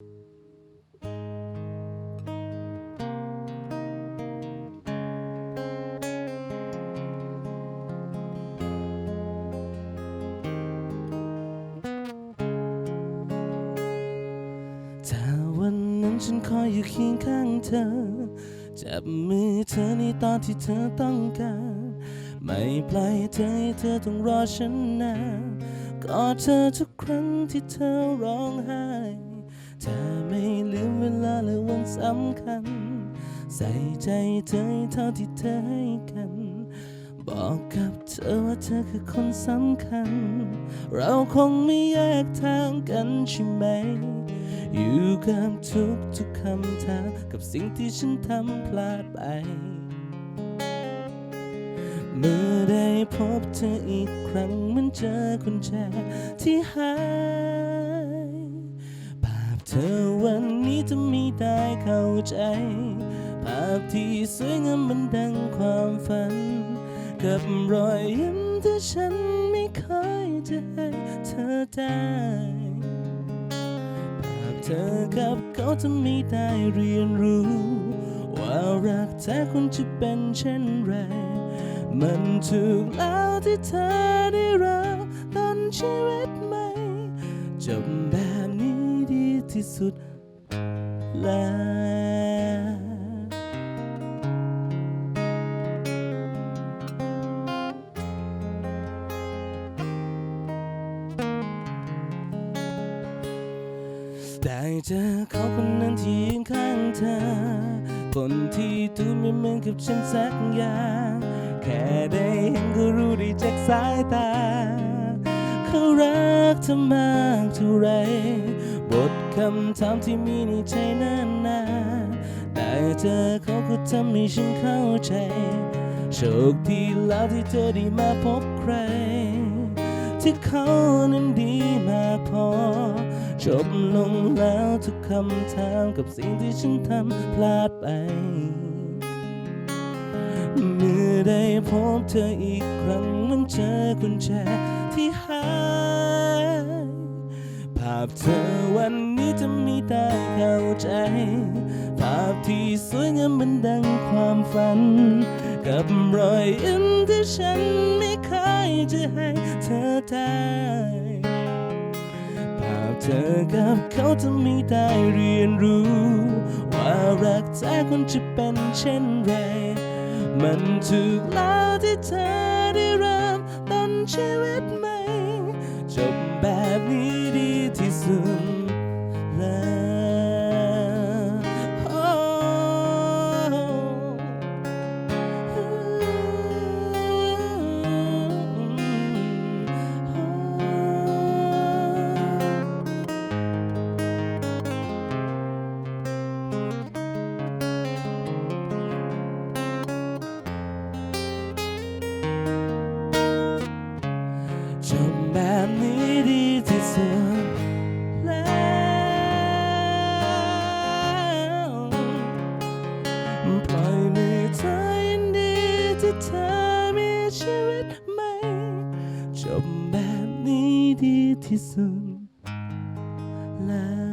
ถ้าวันนั้นฉันคอยอยู่เคียงข้างเธอ จับมือเธอในตอนที่เธอต้องการ ไม่ปล่อยเธอให้เธอต้องรอฉันนานกอดเธอทุกครั้งที่เธอร้องไห้ ถ้าไม่ลืมเวลาและวันสำคัญ ใส่ใจเธอเท่าที่เธอให้กัน บอกกับเธอว่าเธอคือคนสำคัญ เราคงไม่แยกทางกันใช่ไหม อยู่กับทุกทุกๆคำถามกับสิ่งที่ฉันทำพลาดไป เมื่อได้พบเธออีกครั้งเหมันเจอคนแจที่หาย เธอวันนี้จะม่ได้เข้าใจ ภาพที่สวยงามมันดังความฝัน กับรอยยิ้มที่ฉันไม่เคยจะให้เธอได้ภาพเธอกับเขาจะม่ได้เรียนรู้ ว่ารักแท้คุณจะเป็นเช่นไร มันถูกแล้วที่เธอได้รักต้นชีวิตใหม่จบ ที่สุดแล้วได้เจอเขาคนนั้นที่ยืนข้างเธอ คนที่ดูไม่เหมือนกับฉันสักอย่าง แค่ได้เห็นก็รู้ได้จากสายตา เขารักเธอมากเท่าไรบทคำถามที่มีในใจนานนานๆแต่เจอเขาก็ทำให้ฉันเข้าใจ โชคดีแล้วที่เธอได้มาพบใคร ที่เขานั้นดีมากพอ จบลงแล้วทุกคำถามกับสิ่งที่ฉันทำพลาดไปเมื่อได้พบเธออีกครั้งมันเจอกุญแจที่หาาพเธอวันนี้จะม่ได้เข้าใจ ภาพที่สวยงามมันดังความฝัน กับรอยยิ้มที่ฉันไม่เคยจะให้เธอได้ภาพเธอกับเขาจะม่ได้เรียนรู้ ว่ารักแท้ควรจะเป็นเช่นไร มันถูกแล้วที่เธอได้เริ่มต้นชีวิต ที่ ปล่อยมือเธอยินดีที่เธอมีชีวิตใหมจบแบบนี้ดีที่สุดแล้ว